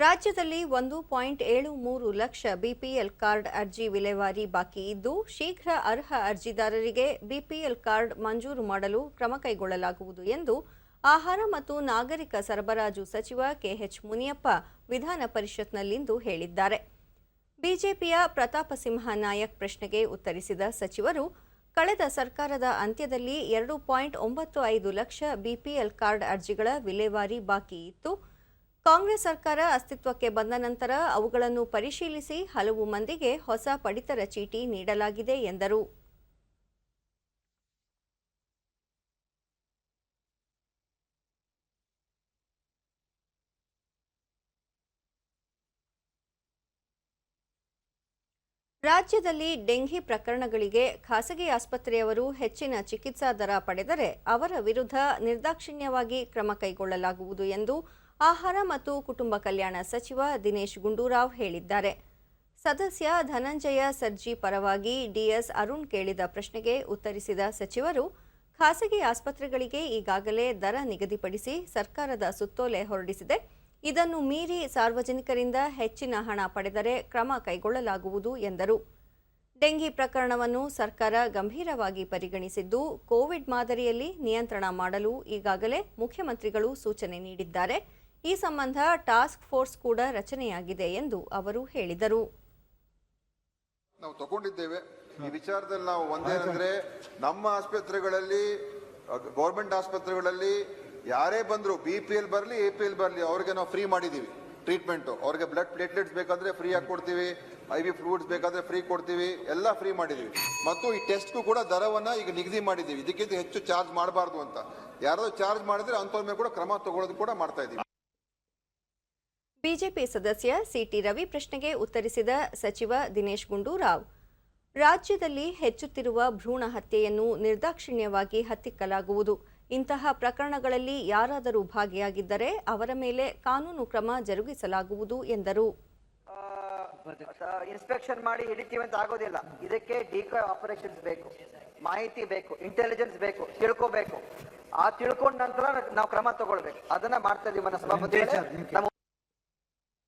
ರಾಜ್ಯದಲ್ಲಿ ಒಂದು ಪಾಯಿಂಟ್ ಏಳು ಮೂರು ಲಕ್ಷ ಬಿಪಿಎಲ್ ಕಾರ್ಡ್ ಅರ್ಜಿ ವಿಲೇವಾರಿ ಬಾಕಿ ಇದ್ದು, ಶೀಘ್ರ ಅರ್ಹ ಅರ್ಜಿದಾರರಿಗೆ ಬಿಪಿಎಲ್ ಕಾರ್ಡ್ ಮಂಜೂರು ಮಾಡಲು ಕ್ರಮ ಕೈಗೊಳ್ಳಲಾಗುವುದು ಎಂದು ಆಹಾರ ಮತ್ತು ನಾಗರಿಕ ಸರಬರಾಜು ಸಚಿವ ಕೆಎಚ್ ಮುನಿಯಪ್ಪ ವಿಧಾನ ಪರಿಷತ್ನಲ್ಲಿಂದು ಹೇಳಿದ್ದಾರೆ. ಬಿಜೆಪಿಯ ಪ್ರತಾಪ ಸಿಂಹ ನಾಯಕ್ ಪ್ರಶ್ನೆಗೆ ಉತ್ತರಿಸಿದ ಸಚಿವರು, ಕಳೆದ ಸರ್ಕಾರದ ಅಂತ್ಯದಲ್ಲಿ ಎರಡು ಪಾಯಿಂಟ್ ಒಂಬತ್ತು ಐದು ಲಕ್ಷ ಬಿಪಿಎಲ್ ಕಾರ್ಡ್ ಅರ್ಜಿಗಳ ವಿಲೇವಾರಿ ಬಾಕಿ ಇತ್ತು. ಕಾಂಗ್ರೆಸ್ ಸರ್ಕಾರ ಅಸ್ತಿತ್ವಕ್ಕೆ ಬಂದ ನಂತರ ಅವುಗಳನ್ನು ಪರಿಶೀಲಿಸಿ ಹಲವು ಮಂದಿಗೆ ಹೊಸ ಪಡಿತರ ಚೀಟಿ ನೀಡಲಾಗಿದೆ ಎಂದರು. ರಾಜ್ಯದಲ್ಲಿ ಡೆಂಘಿ ಪ್ರಕರಣಗಳಿಗೆ ಖಾಸಗಿ ಆಸ್ಪತ್ರೆಯವರು ಹೆಚ್ಚಿನ ಚಿಕಿತ್ಸಾ ದರ ಪಡೆದರೆ ಅವರ ವಿರುದ್ಧ ನಿರ್ದಾಕ್ಷಿಣ್ಯವಾಗಿ ಕ್ರಮ ಕೈಗೊಳ್ಳಲಾಗುವುದು ಎಂದು ಆಹಾರ ಮತ್ತು ಕುಟುಂಬ ಕಲ್ಯಾಣ ಸಚಿವ ದಿನೇಶ್ ಗುಂಡೂರಾವ್ ಹೇಳಿದ್ದಾರೆ. ಸದಸ್ಯ ಧನಂಜಯ ಸರ್ಜಿ ಪರವಾಗಿ ಡಿಎಸ್ ಅರುಣ್ ಕೇಳಿದ ಪ್ರಶ್ನೆಗೆ ಉತ್ತರಿಸಿದ ಸಚಿವರು, ಖಾಸಗಿ ಆಸ್ಪತ್ರೆಗಳಿಗೆ ಈಗಾಗಲೇ ದರ ನಿಗದಿಪಡಿಸಿ ಸರ್ಕಾರದ ಸುತ್ತೋಲೆ ಹೊರಡಿಸಿದೆ. ಇದನ್ನು ಮೀರಿ ಸಾರ್ವಜನಿಕರಿಂದ ಹೆಚ್ಚಿನ ಹಣ ಪಡೆದರೆ ಕ್ರಮ ಕೈಗೊಳ್ಳಲಾಗುವುದು ಎಂದರು. ಡೆಂಗಿ ಪ್ರಕರಣವನ್ನು ಸರ್ಕಾರ ಗಂಭೀರವಾಗಿ ಪರಿಗಣಿಸಿದ್ದು, ಕೋವಿಡ್ ಮಾದರಿಯಲ್ಲಿ ನಿಯಂತ್ರಣ ಮಾಡಲು ಈಗಾಗಲೇ ಮುಖ್ಯಮಂತ್ರಿಗಳು ಸೂಚನೆ ನೀಡಿದ್ದಾರೆ. ಈ ಸಂಬಂಧ ಟಾಸ್ಕ್ ಫೋರ್ಸ್ ಕೂಡ ರಚನೆಯಾಗಿದೆ ಎಂದು ಅವರು ಹೇಳಿದರು. ನಾವು ತಗೊಂಡಿದ್ದೇವೆ. ಈ ವಿಚಾರದಲ್ಲಿ ನಾವು ಒಂದೇನಂದ್ರೆ ನಮ್ಮ ಆಸ್ಪತ್ರೆಗಳಲ್ಲಿ ಗೌರ್ಮೆಂಟ್ ಆಸ್ಪತ್ರೆಗಳಲ್ಲಿ ಯಾರೇ ಬಂದ್ರು ಬಿ ಪಿ ಎಲ್ ಬರಲಿ ಎ ಪಿ ಎಲ್ ಬರಲಿ ಅವ್ರಿಗೆ ನಾವು ಫ್ರೀ ಮಾಡಿದೀವಿ. ಟ್ರೀಟ್ಮೆಂಟ್ ಅವ್ರಿಗೆ ಬ್ಲಡ್ ಪ್ಲೇಟ್ಲೆಟ್ಸ್ ಬೇಕಾದ್ರೆ ಫ್ರೀ ಆಗಿ ಕೊಡ್ತೀವಿ. ಐ ವಿ ಫ್ಲೂಡ್ಸ್ ಬೇಕಾದ್ರೆ ಫ್ರೀ ಕೊಡ್ತೀವಿ. ಎಲ್ಲ ಫ್ರೀ ಮಾಡಿದೀವಿ. ಮತ್ತು ಈ ಟೆಸ್ಟ್ಗೂ ಕೂಡ ದರವನ್ನ ಈಗ ನಿಗದಿ ಮಾಡಿದೀವಿ. ಇದಕ್ಕಿಂತ ಹೆಚ್ಚು ಚಾರ್ಜ್ ಮಾಡಬಾರ್ದು ಅಂತ. ಯಾರಾದರೂ ಚಾರ್ಜ್ ಮಾಡಿದ್ರೆ ಅಂಥವ್ರ ಮೇಲೆ ಕೂಡ ಕ್ರಮ ತಗೊಳ್ಳೋದು ಕೂಡ ಮಾಡ್ತಾ ಇದೀವಿ. ಬಿಜೆಪಿ ಸದಸ್ಯ ಸಿಟಿ ರವಿ ಪ್ರಶ್ನೆಗೆ ಉತ್ತರಿಸಿದ ಸಚಿವ ದಿನೇಶ್ ಗುಂಡೂರಾವ್ ರಾಜ್ಯದಲ್ಲಿ ಹೆಚ್ಚುತ್ತಿರುವ ಭ್ರೂಣ ಹತ್ಯೆಯನ್ನು ನಿರ್ದಾಕ್ಷಿಣ್ಯವಾಗಿ ಹತ್ತಿಕ್ಕಲಾಗುವುದು. ಇಂತಹ ಪ್ರಕರಣಗಳಲ್ಲಿ ಯಾರಾದರೂ ಭಾಗಿಯಾಗಿದ್ದರೆ ಅವರ ಮೇಲೆ ಕಾನೂನು ಕ್ರಮ ಜರುಗಿಸಲಾಗುವುದು ಎಂದರು. ಇನ್ಸ್ಪೆಕ್ಷನ್ ಮಾಡಿ ಹಿಡಿತೀವಿ ಅಂತ ಆಗೋದಿಲ್ಲ. ಇದಕ್ಕೆ ಡಿಕೋ ಆಪರೇಷನ್ಸ್ ಬೇಕು ಮಾಹಿತಿ ಬೇಕು ಇಂಟೆಲಿಜೆನ್ಸ್ ಬೇಕು ತಿಳ್ಕೋಬೇಕು. ಆ ತಿಳ್ಕೊಂಡ ನಂತರ ನಾವು ಕ್ರಮ ತಗೊಳ್ಬೇಕು. ಅದನ್ನ ಮಾಡ್ತಾ ಇದೀವಿ ನಮ್ಮ ನಮ್ಮ